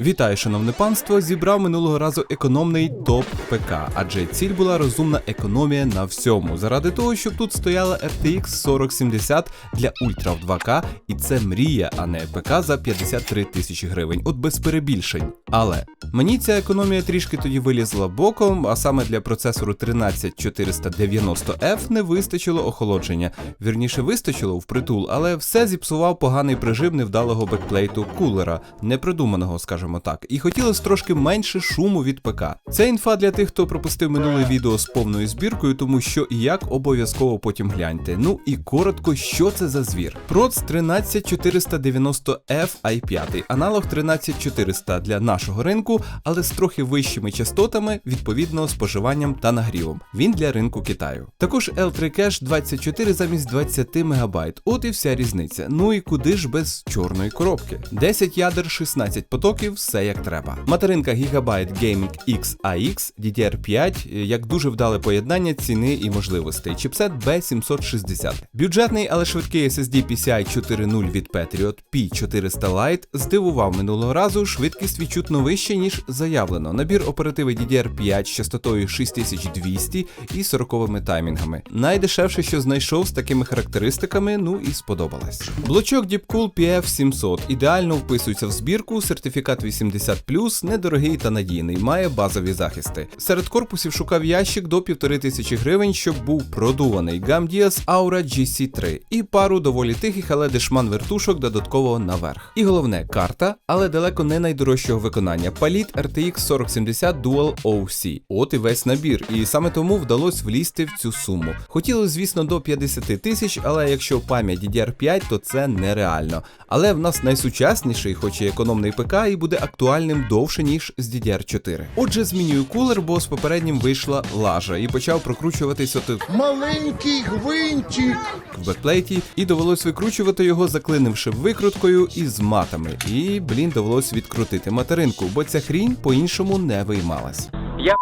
Вітаю, шановне панство! Зібрав минулого разу економний топ ПК, адже ціль була розумна економія на всьому, заради того, щоб тут стояла RTX 4070 для ультра в 2К, і це мрія, а не ПК за 53 тисячі гривень, от без перебільшень. Але мені ця економія трішки тоді вилізла боком, а саме для процесору 13490F не вистачило охолодження. Вірніше вистачило впритул, але все зіпсував поганий прижим невдалого бекплейту кулера, непродуманого, скажімо так, і хотілося трошки менше шуму від ПК. Це інфа для тих, хто пропустив минуле відео з повною збіркою, тому що і як обов'язково потім гляньте. Ну і коротко, що це за звір. Проц 13490F i5, аналог 13400 для нашого ринку, але з трохи вищими частотами, відповідно споживанням та нагрівом. Він для ринку Китаю. Також L3 Cache 24 замість 20 МБ. От і вся різниця. Ну і куди ж без чорної коробки? 10 ядер, 16 потоків, все як треба. Материнка Gigabyte Gaming X AX DDR5, як дуже вдале поєднання ціни і можливостей. Чіпсет B760. Бюджетний, але швидкий SSD PCI 4.0 від Patriot P400 Lite здивував минулого разу. Швидкість відчутно вища, ніж заявлено. Набір оперативи DDR5 з частотою 6200 і 40 таймінгами. Найдешевше, що знайшов з такими характеристиками, ну і сподобалось. Блочок Deepcool PF700 ідеально вписується в збірку, сертифікат 80+, недорогий та надійний, має базові захисти. Серед корпусів шукав ящик до 1500 гривень, щоб був продуваний Gamdias Aura GC3 і пару доволі тихих, але дешман вертушок додатково наверх. І головне, карта, але далеко не найдорожчого виконання. Паліт RTX 4070 Dual OC. От і весь набір, і саме тому вдалося влізти в цю суму. Хотілося, звісно, до 50 тисяч, але якщо пам'ять DDR5, то це нереально. Але в нас найсучасніший, хоч і економний ПК, і буде актуальним довше, ніж з DDR4. Отже, змінюю кулер, бо з попереднім вийшла лажа і почав прокручуватись от Маленький гвинтик. в бекплейті, і довелось викручувати його, заклинивши викруткою із матами. І, блін, довелось відкрутити материнку, бо ця хрінь по-іншому не виймалась. Я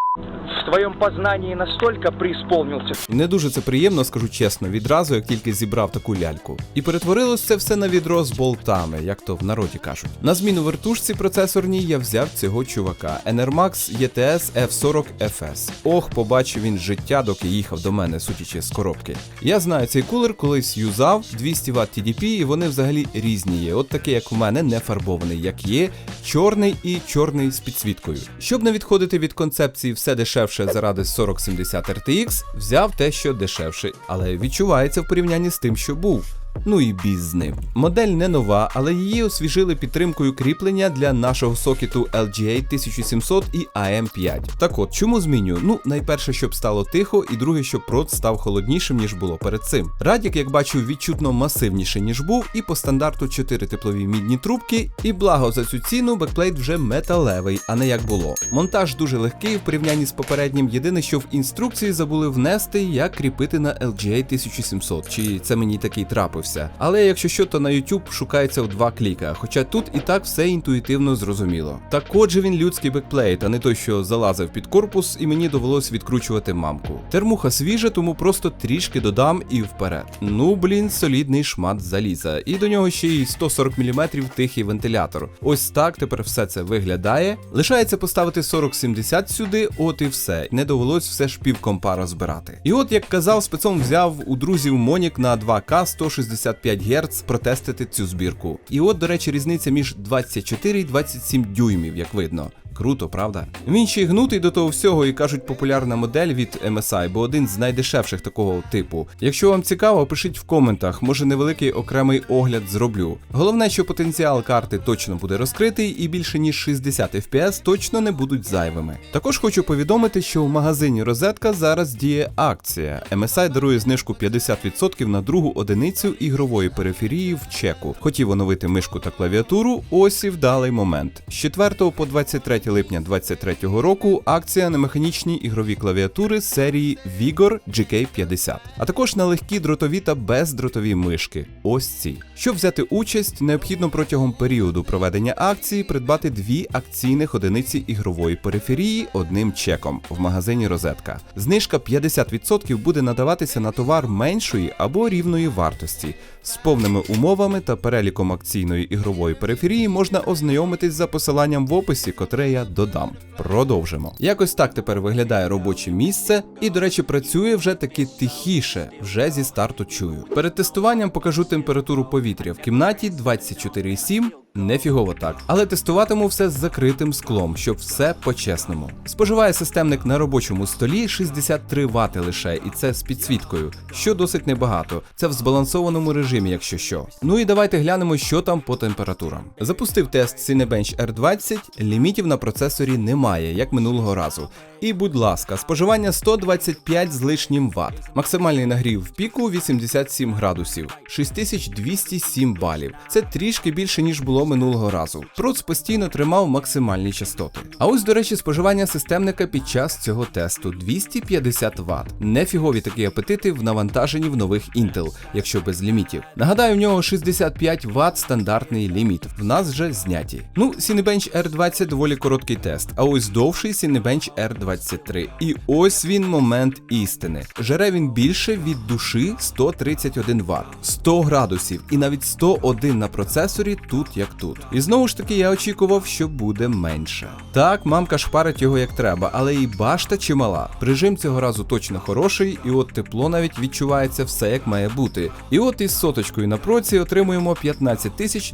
в твоем познании настолько преисполнился, Не дуже це приємно, скажу чесно, відразу, як тільки зібрав таку ляльку. І перетворилось це все на відро з болтами, як то в народі кажуть. На зміну вертушці процесорній я взяв цього чувака Enermax ETS F40 FS. Ох, побачив він життя, доки їхав до мене, судячи з коробки. Я знаю цей кулер, колись юзав 200 Вт TDP, і вони взагалі різні є. От такий, як у мене, не фарбований, як є, чорний і чорний з підсвіткою. Щоб не відходити від концепції все дешевше заради 4070 RTX, взяв те, що дешевше, але відчувається в порівнянні з тим, що був. Ну і біз. Модель не нова, але її освіжили підтримкою кріплення для нашого сокету LGA 1700 і AM5. Так от, чому змінюю? Ну, найперше, щоб стало тихо, і друге, щоб прот став холоднішим, ніж було перед цим. Радік, як бачу, відчутно масивніший, ніж був, і по стандарту 4 теплові мідні трубки, і благо за цю ціну бекплейт вже металевий, а не як було. Монтаж дуже легкий в порівнянні з попереднім. Єдине, що в інструкції забули внести, як кріпити на LGA 1700, чи це мені такий трапився. Але якщо що, то на YouTube шукається в два кліка, хоча тут і так все інтуїтивно зрозуміло. Так отже він людський бекплейт, а не той, що залазив під корпус, і мені довелось відкручувати мамку. Термуха свіжа, тому просто трішки додам і вперед. Ну блін, солідний шмат заліза. І до нього ще й 140 мм тихий вентилятор. Ось так тепер все це виглядає. Лишається поставити 4070 сюди, от і все. Не довелось все ж півкомпа збирати. І от, як казав, спецом взяв у друзів Монік на 2К 165 Гц протестити цю збірку. І от, до речі, різниця між 24 і 27 дюймів, як видно. Круто, правда? Він ще й гнутий до того всього і кажуть популярна модель від MSI, бо один з найдешевших такого типу. Якщо вам цікаво, пишіть в коментах, може невеликий окремий огляд зроблю. Головне, що потенціал карти точно буде розкритий, і більше ніж 60 FPS точно не будуть зайвими. Також хочу повідомити, що в магазині Розетка зараз діє акція. MSI дарує знижку 50% на другу одиницю ігрової периферії в чеку. Хотів оновити мишку та клавіатуру, ось і вдалий момент. З 4 по 23 липня 2023 року акція на механічні ігрові клавіатури серії Vigor GK50, а також на легкі дротові та бездротові мишки. Ось ці. Щоб взяти участь, необхідно протягом періоду проведення акції придбати дві акційних одиниці ігрової периферії одним чеком в магазині Розетка. Знижка 50% буде надаватися на товар меншої або рівної вартості. З повними умовами та переліком акційної ігрової периферії можна ознайомитись за посиланням в описі, котре я додам. Продовжимо. Якось так тепер виглядає робоче місце, і, до речі, працює вже таки тихіше, вже зі старту чую. Перед тестуванням покажу температуру повітря в кімнаті 24,7. Нефігово так, але тестуватиму все з закритим склом, щоб все по-чесному. Споживає системник на робочому столі 63 Вт лише, і це з підсвіткою, що досить небагато. Це в збалансованому режимі, якщо що. Ну і давайте глянемо, що там по температурам. Запустив тест Cinebench R20, лімітів на процесорі немає, як минулого разу. І, будь ласка, споживання 125 з лишнім Вт. Максимальний нагрів в піку 87 градусів, 6207 балів. Це трішки більше, ніж було минулого разу. Проц постійно тримав максимальні частоти. А ось, до речі, споживання системника під час цього тесту 250 Вт. Нефігові такі апетити в навантаженні в нових Intel, якщо без лімітів. Нагадаю, в нього 65 Вт стандартний ліміт. В нас вже зняті. Ну, Cinebench R20 доволі короткий тест, а ось довший Cinebench R23. І ось він момент істини. Жере він більше від душі 131 Вт, 100 градусів і навіть 101 на процесорі тут як тут. І знову ж таки я очікував, що буде менше. Так, мамка шпарить його як треба, але і башта чимала. Прижим цього разу точно хороший, і от тепло навіть відчувається все як має бути. І от із соточкою на проці отримуємо 15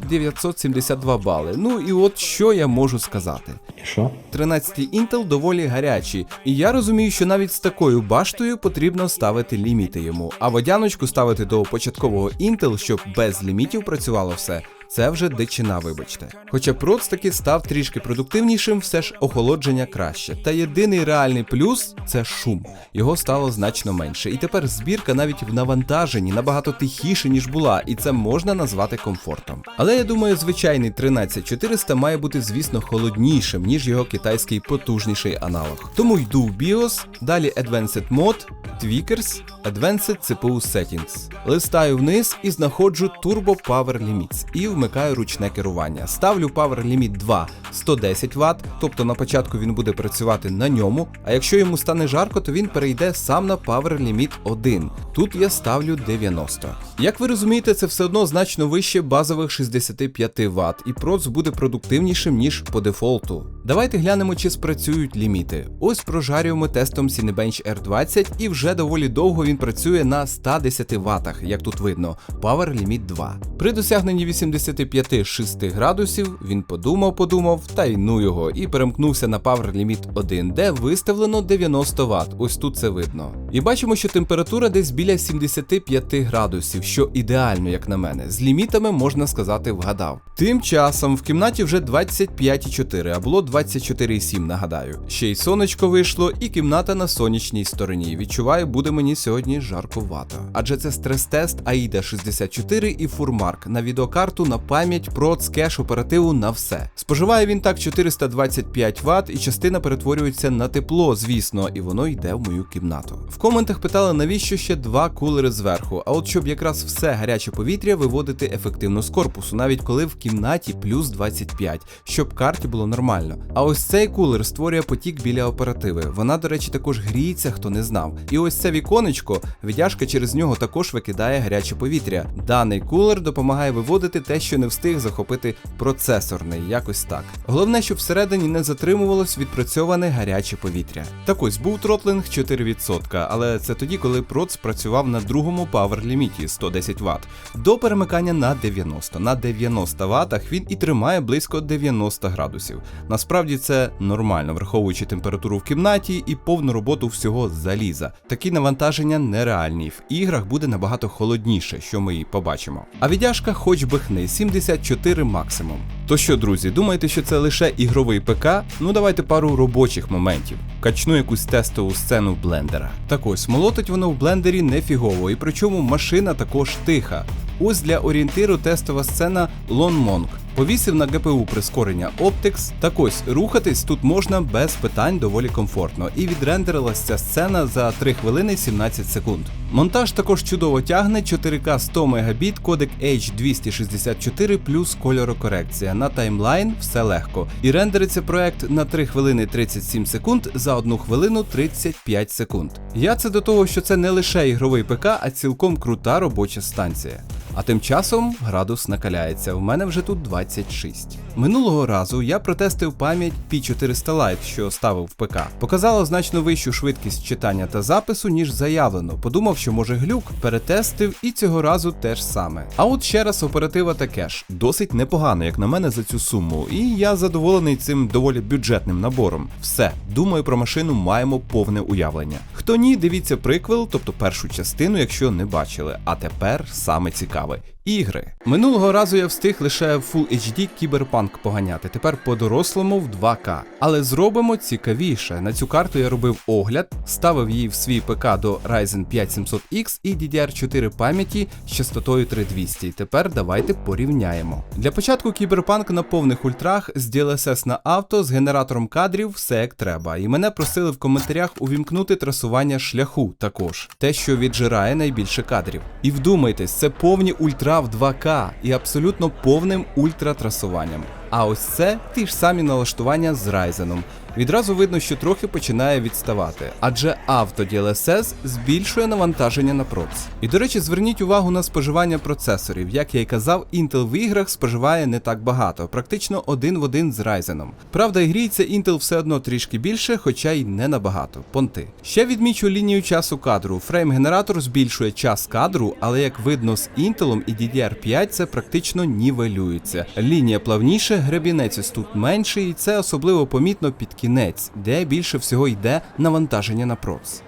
972 бали. Ну і от що я можу сказати. Що? 13-й Intel доволі гарячий, і я розумію, що навіть з такою баштою потрібно ставити ліміти йому, а водяночку ставити до початкового Intel, щоб без лімітів працювало все. Це вже дичина, вибачте. Хоча проц таки став трішки продуктивнішим, все ж охолодження краще. Та єдиний реальний плюс це шум. Його стало значно менше. І тепер збірка навіть в навантаженні набагато тихіше, ніж була, і це можна назвати комфортом. Але я думаю, звичайний 13400 має бути, звісно, холоднішим, ніж його китайський потужніший аналог. Тому йду в BIOS, далі Advanced Mode, Tweakers, Advanced CPU Settings. Листаю вниз і знаходжу Turbo Power Limits і вмикаю ручне керування. Ставлю Power Limit 2 110 Вт, тобто на початку він буде працювати на ньому, а якщо йому стане жарко, то він перейде сам на Power Limit 1. Тут я ставлю 90. Як ви розумієте, це все одно значно вище базових 65 Вт, і проц буде продуктивнішим, ніж по дефолту. Давайте глянемо, чи спрацюють ліміти. Ось прожарюємо тестом Cinebench R20 і вже доволі довго він працює на 110 Вт, як тут видно, Power Limit 2. При досягненні 85-6 градусів він подумав, подумав, та й ну його, і перемкнувся на Power Limit 1, де виставлено 90 Вт. Ось тут це видно. І бачимо, що температура десь біля 75 градусів, що ідеально, як на мене. З лімітами можна сказати, вгадав. Тим часом в кімнаті вже 25,4, а було 24,7, нагадаю. Ще й сонечко вийшло, і кімната на сонячній стороні. Відчуваю, буде мені сьогодні жарковато. Адже це стрес-тест AIDA 64 і Фурмарк на відеокарту, на пам'ять, проц, кеш, оперативу на все. Споживає він так 425 Вт, і частина перетворюється на тепло, звісно, і воно йде в мою кімнату. В коментах питали, навіщо ще два кулери зверху, а от щоб якраз все гаряче повітря виводити ефективно з корпусу, навіть коли в кімнаті плюс 25, щоб карті було нормально. А ось цей кулер створює потік біля оперативи. Вона, до речі, також гріється, хто не знав. І ось це віконечко, віддяжка через нього також викидає гаряче повітря. Даний кулер допомагає виводити те, що не встиг захопити процесорний, якось так. Головне, щоб всередині не затримувалось відпрацьоване гаряче повітря. Так ось був тротлинг 4%, але це тоді, коли проц працював на другому power ліміті 110 Вт. До перемикання на 90. На 90 Вт він і тримає близько 90 градусів. Насправді це нормально, враховуючи температуру в кімнаті і повну роботу всього заліза. Такі навантаження нереальні. В іграх буде набагато холодніше, що ми і побачимо. А віддяжка хоч бихни, 74 максимум. То що, друзі, думаєте, що це лише ігровий ПК? Ну давайте пару робочих моментів. Качну якусь тестову сцену блендера. Так ось, молотить воно в блендері нефігово, і причому машина також тиха. Ось для орієнтиру тестова сцена Lon Monk. Повісив на ГПУ прискорення Optics. Так ось рухатись тут можна без питань доволі комфортно. І відрендерилась ця сцена за 3 хвилини 17 секунд. Монтаж також чудово тягне 4К 100 Мбіт, кодек H264 плюс кольорокорекція. На таймлайн все легко. І рендериться проект на 3 хвилини 37 секунд за 1 хвилину 35 секунд. Я це до того, що це не лише ігровий ПК, а цілком крута робоча станція. А тим часом градус накаляється. В мене вже тут 26. Минулого разу я протестив пам'ять P400 Lite, що ставив в ПК. Показала значно вищу швидкість читання та запису, ніж заявлено. Подумав, що може глюк, перетестив і цього разу теж саме. А от ще раз оператива та кеш. Досить непогано, як на мене, за цю суму. І я задоволений цим доволі бюджетним набором. Все, думаю, про машину маємо повне уявлення. Хто ні, дивіться приквел, тобто першу частину, якщо не бачили. А тепер саме цікаве. 价位 Ігри. Минулого разу я встиг лише в Full HD Кіберпанк поганяти, тепер по-дорослому в 2К. Але зробимо цікавіше. На цю карту я робив огляд, ставив її в свій ПК до Ryzen 5 700X і DDR4 пам'яті з частотою 3200. Тепер давайте порівняємо. Для початку Кіберпанк на повних ультрах з DLSS на авто з генератором кадрів все як треба. І мене просили в коментарях увімкнути трасування шляху також, те, що віджирає найбільше кадрів. І вдумайтесь, це повні ультра в 2К і абсолютно повним ультратрасуванням. А ось це ті ж самі налаштування з Ryzen. Відразу видно, що трохи починає відставати, адже авто DLSS збільшує навантаження на проц. І до речі, зверніть увагу на споживання процесорів. Як я й казав, Intel в іграх споживає не так багато, практично один в один з Ryzen. Правда, і гріється Intel все одно трішки більше, хоча й не набагато. Понти. Ще відмічу лінію часу кадру. Фрейм-генератор збільшує час кадру, але як видно з Intel і DDR5 це практично нівелюється. Лінія плавніше, гребінець ось тут менший, і це особливо помітно під кінець, де більше всього йде навантаження на проц.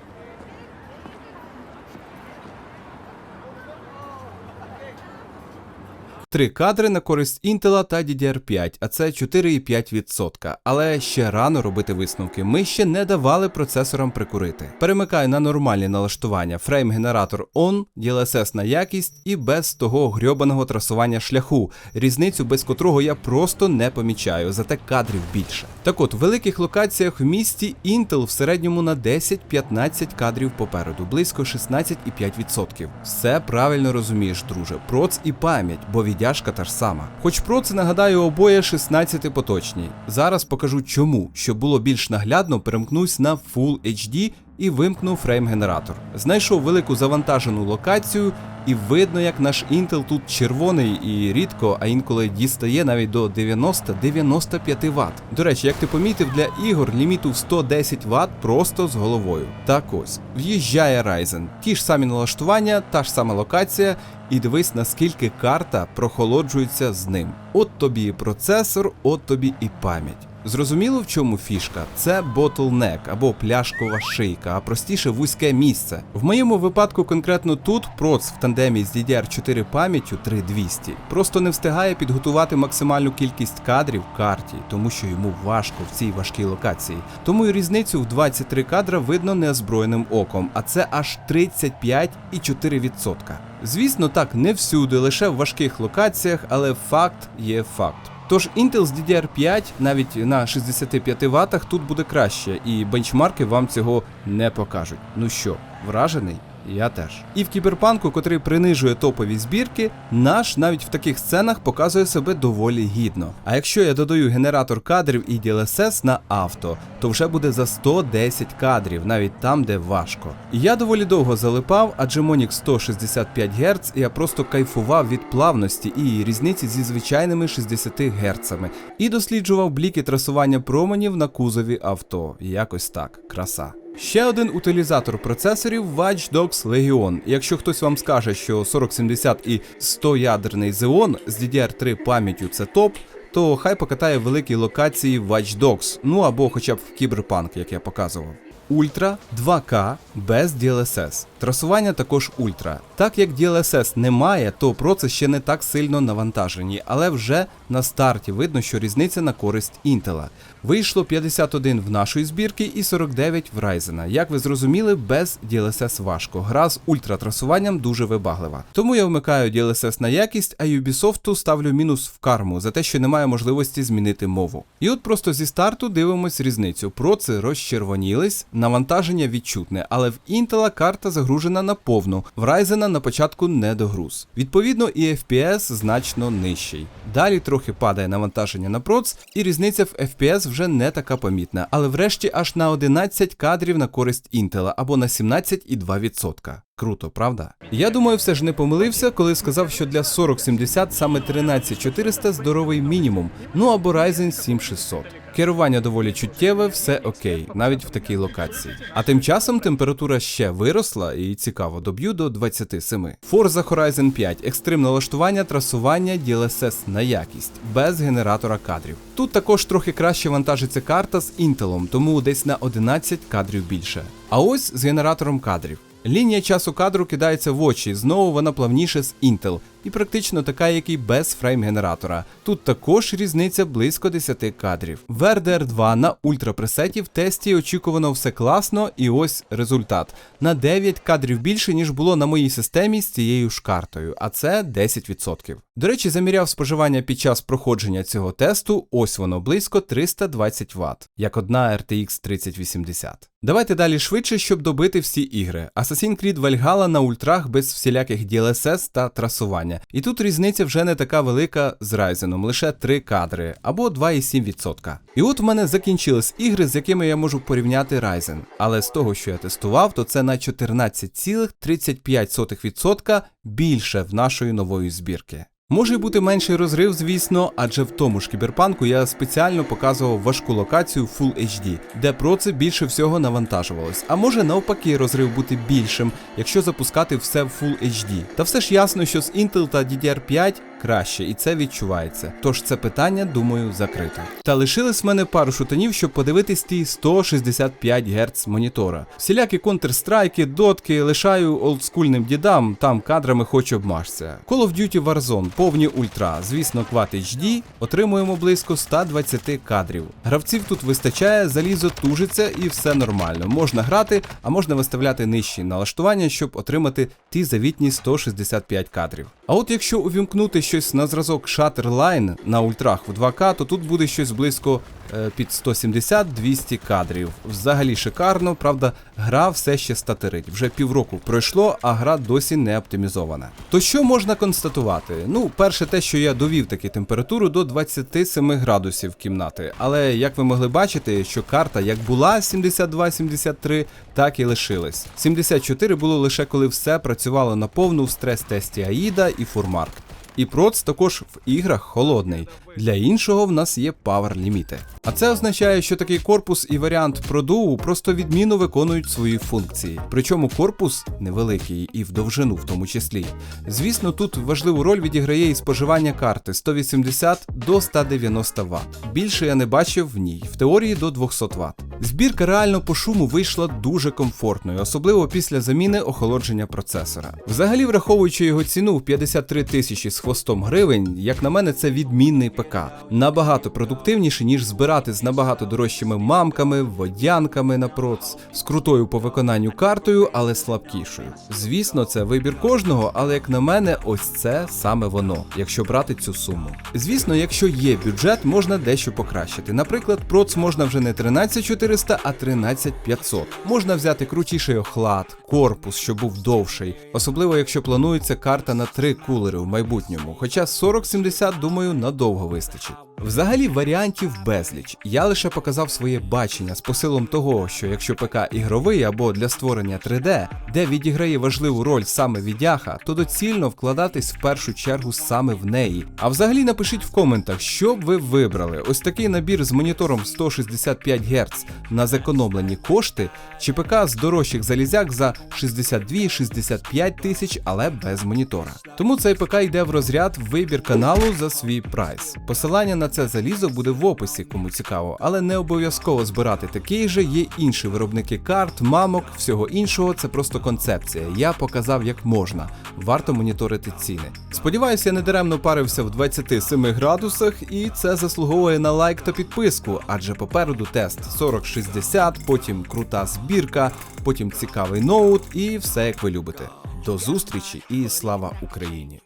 Три кадри на користь Intel та DDR5, а це 4,5%. Але ще рано робити висновки. Ми ще не давали процесорам прикурити. Перемикаю на нормальні налаштування фрейм-генератор ON, DLSS на якість і без того грьобаного трасування шляху, різницю без котрого я просто не помічаю, зате кадрів більше. Так от, в великих локаціях в місті Intel в середньому на 10-15 кадрів попереду, близько 16,5%. Все правильно розумієш, друже. Проц і пам'ять, бо віддяжка та ж сама. Хоч про це нагадаю, обоє 16 поточні. Зараз покажу чому, щоб було більш наглядно, перемкнусь на Full HD і вимкнув фрейм-генератор. Знайшов велику завантажену локацію, і видно, як наш Intel тут червоний і рідко, а інколи дістає навіть до 90-95 Вт. До речі, як ти помітив, для ігор ліміту в 110 Вт просто з головою. Так ось, в'їжджає Ryzen. Ті ж самі налаштування, та ж сама локація, і дивись, наскільки карта прохолоджується з ним. От тобі і процесор, от тобі і пам'ять. Зрозуміло, в чому фішка? Це bottleneck або пляшкова шийка, а простіше вузьке місце. В моєму випадку конкретно тут проц в тандемі з DDR4 пам'яттю 3200 просто не встигає підготувати максимальну кількість кадрів карті, тому що йому важко в цій важкій локації. Тому і різницю в 23 кадра видно неозброєним оком, а це аж 35,4%. Звісно, так не всюди, лише в важких локаціях, але факт є факт. Тож Intel з DDR5 навіть на 65 Вт тут буде краще, і бенчмарки вам цього не покажуть. Ну що, вражений? Я теж. І в кіберпанку, котрий принижує топові збірки, наш навіть в таких сценах показує себе доволі гідно. А якщо я додаю генератор кадрів і DLSS на авто, то вже буде за 110 кадрів, навіть там, де важко. Я доволі довго залипав, адже Monix 165 Гц, і я просто кайфував від плавності і різниці зі звичайними 60 Гц. І досліджував бліки трасування променів на кузові авто. Якось так, краса. Ще один утилізатор процесорів Watch Dogs Legion. Якщо хтось вам скаже, що 4070 і 100 ядерний Xeon з DDR3 пам'яттю це топ, то хай покатає великі локації Watch Dogs, ну або хоча б в Cyberpunk, як я показував. Ultra 2K без DLSS. Трасування також Ultra. Так як DLSS немає, то процес ще не так сильно навантажені, але вже на старті видно, що різниця на користь Intel. Вийшло 51 в нашої збірки і 49 в Ryzen. Як ви зрозуміли, без DLSS важко. Гра з ультратрасуванням дуже вибаглива. Тому я вмикаю DLSS на якість, а Ubisoft ставлю мінус в карму за те, що немає можливості змінити мову. І от просто зі старту дивимось різницю. Проци розчервонілись, навантаження відчутне, але в Intel карта загружена на повну, в Ryzen на початку не догруз. Відповідно, і FPS значно нижчий. Далі трохи падає навантаження на проц, і різниця в FPS вже не така помітна, але врешті аж на 11 кадрів на користь Intel або на 17,2%. Круто, правда? Я думаю, все ж не помилився, коли сказав, що для 4070 саме 13400 здоровий мінімум, ну або Ryzen 7600. Керування доволі чуттєве, все окей, навіть в такій локації. А тим часом температура ще виросла і цікаво, доб'ю до 27. Forza Horizon 5, екстрим налаштування, трасування, DLSS на якість, без генератора кадрів. Тут також трохи краще вантажиться карта з Intel, тому десь на 11 кадрів більше. А ось з генератором кадрів. Лінія часу кадру кидається в очі, знову вона плавніше з Intel, і практично така, як і без фрейм-генератора. Тут також різниця близько 10 кадрів. В RDR 2 на ультрапресеті в тесті очікувано все класно, і ось результат. На 9 кадрів більше, ніж було на моїй системі з цією ж картою, а це 10%. До речі, заміряв споживання під час проходження цього тесту, ось воно близько 320 Вт, як одна RTX 3080. Давайте далі швидше, щоб добити всі ігри. Assassin's Creed Valhalla на ультрах без всіляких DLSS та трасування. І тут різниця вже не така велика з Ryzen, лише 3 кадри або 2,7%. І от в мене закінчились ігри, з якими я можу порівняти Ryzen. Але з того, що я тестував, то це на 14,35% більше в нашої нової збірки. Може бути менший розрив, звісно, адже в тому ж кіберпанку я спеціально показував важку локацію Full HD, де про це більше всього навантажувалось. А може навпаки розрив бути більшим, якщо запускати все в Full HD. Та все ж ясно, що з Intel та DDR5 краще, і це відчувається. Тож це питання, думаю, закрите. Та лишилось в мене пару шутанів, щоб подивитись ті 165 Гц монітора. Всілякі контрстрайки, дотки лишаю олдскульним дідам, там кадрами хоч обмажся. Call of Duty Warzone, повні ультра, звісно, квад HD, отримуємо близько 120 кадрів. Гравців тут вистачає, залізо тужиться і все нормально. Можна грати, а можна виставляти нижчі налаштування, щоб отримати ті завітні 165 кадрів. А от якщо увімкнути щось на зразок Shutterline на ультрах в 2К, то тут буде щось близько е, під 170-200 кадрів. Взагалі шикарно, правда, гра все ще статерить. Вже півроку пройшло, а гра досі не оптимізована. То що можна констатувати? Ну, перше, те, що я довів таки температуру до 27 градусів кімнати. Але як ви могли бачити, що карта як була 72-73, так і лишилась. 74 було лише коли все працювало на повну в стрес-тесті Аїда і Фурмарк. І проц також в іграх холодний. Для іншого в нас є Power ліміти. А це означає, що такий корпус і варіант продуву просто відмінно виконують свої функції. Причому корпус невеликий і в довжину в тому числі. Звісно, тут важливу роль відіграє і споживання карти 180 до 190 Вт. Більше я не бачив в ній, в теорії до 200 Вт. Збірка реально по шуму вийшла дуже комфортною, особливо після заміни охолодження процесора. Взагалі, враховуючи його ціну в 53 тисячі з хвостом гривень, як на мене, це відмінний ПК. Набагато продуктивніше, ніж збирати з набагато дорожчими мамками, водянками на проц, з крутою по виконанню картою, але слабкішою. Звісно, це вибір кожного, але як на мене, ось це саме воно, якщо брати цю суму. Звісно, якщо є бюджет, можна дещо покращити. Наприклад, проц можна вже не 13400, а 13500. Можна взяти крутіший охлад, корпус, що був довший, особливо якщо планується карта на три кулери в майбутньому. Хоча 4070, думаю, надовго вистачить. Взагалі варіантів безліч. Я лише показав своє бачення з посилом того, що якщо ПК ігровий або для створення 3D, де відіграє важливу роль саме відяха, то доцільно вкладатись в першу чергу саме в неї. А взагалі напишіть в коментах, що б ви вибрали: ось такий набір з монітором 165 Гц на зекономлені кошти, чи ПК з дорожчих залізяк за 62-65 тисяч, але без монітора. Тому цей ПК йде в розряд вибір каналу за свій прайс. Посилання на це залізо буде в описі, кому цікаво, але не обов'язково збирати такий же. Є інші виробники карт, мамок, всього іншого. Це просто концепція. Я показав як можна. Варто моніторити ціни. Сподіваюся, я не даремно парився в 27 градусах, і це заслуговує на лайк та підписку, адже попереду тест 4060, потім крута збірка, потім цікавий ноут і все як ви любите. До зустрічі і слава Україні!